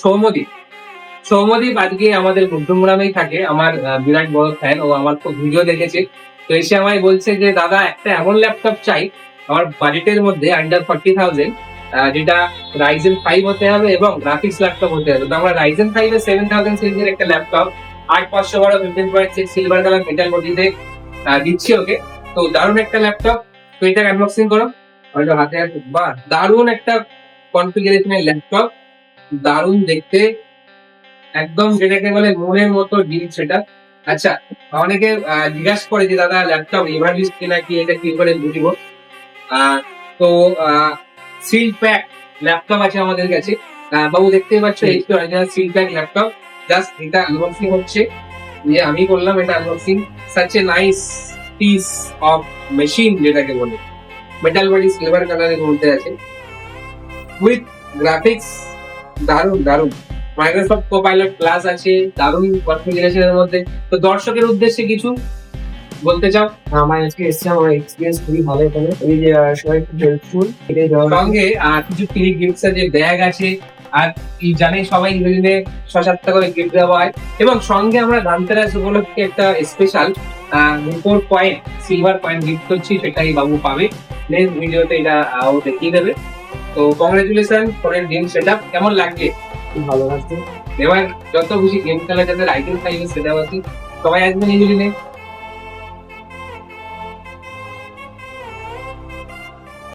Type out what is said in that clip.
সৌমদীপ সৌমদীপ আজকে আমাদের বুদ্ধমুরামেই থাকে, আমার বিরাট বড় ফ্যান ও আমার খুব ভিডিও দেখেছে। তো এসে আমায় বলছে যে, দাদা, একটা এমন ল্যাপটপ চাই, আমার বাজেটের মধ্যে আন্ডার ফর্টি থাউজেন্ড যেটা রাইজেন ফাইভ হতে হবে এবং গ্রাফিক্স ল্যাপটপ হতে হবে। তো আমরা রাইজেন ফাইভ এর সেভেন থাউজেন্ড সিরিজের একটা ল্যাপটপ আট পাঁচশো বারো fifteen point six silver colour metal বডিতে দিচ্ছি ওকে। তো দারুণ একটা ল্যাপটপ তো এটা আনবক্সিং করো। হাতে বাহ, দারুণ একটা কনফিগারেশনের ল্যাপটপ দারুণ দেখতে। একদম যেটাকে বলে মনের মতো ডিল সেটা। আচ্ছা অনেকে জিজ্ঞাসা করে যে দাদা ল্যাপটপ এভারলিস কিনা কি এটা কি করে বুঝব? তো সিল প্যাক ল্যাপটপ আছে আমাদের কাছে। বাবু দেখতেই পাচ্ছ HP original seal pack laptop just এটা আনবক্সিং হচ্ছে। যে আমি করলাম এটা unboxing such a nice piece of machine যেটাকে বলে। মেটাল বডি সিলভার কালারের মধ্যে আছে। উইথ গ্রাফিক্স দারুণ দারুণ। মাইক্রোসফট কোপাইলট ক্লাস আছে দারুণ কনফিগারেশনের মধ্যে। তো দর্শকের উদ্দেশ্যে কিছু বলতে চাও? আমার আজকে এসছে আমার এক্সপিরিয়েন্স খুবই ভালো এখানে। এই যে সবাই খুব হেল্পফুল সঙ্গে আহ, কিছু ফ্রি গিফটস আছে ব্যাগ আছে আর কি জানে সবাই ইংরেজিতে ছ সাতটা করে গিফট দেওয়া হয়। এবং সঙ্গে আমরা ধানতেরাস উপলক্ষে একটা স্পেশাল রুপোর পয়েন্ট সিলভার পয়েন্ট গিফট করছি সেটাই বাবু পাবে। নেক্সট ভিডিওতে এটা ও দেখিয়ে দেবে। তো congratulation foreign game set up কেমন লাগছে? খুব ভালো লাগছে। এবার যত খুশি গেম খেলা যাতে আইটেম থাকবে সেটা আছে সবাই আসবেন এই দিনে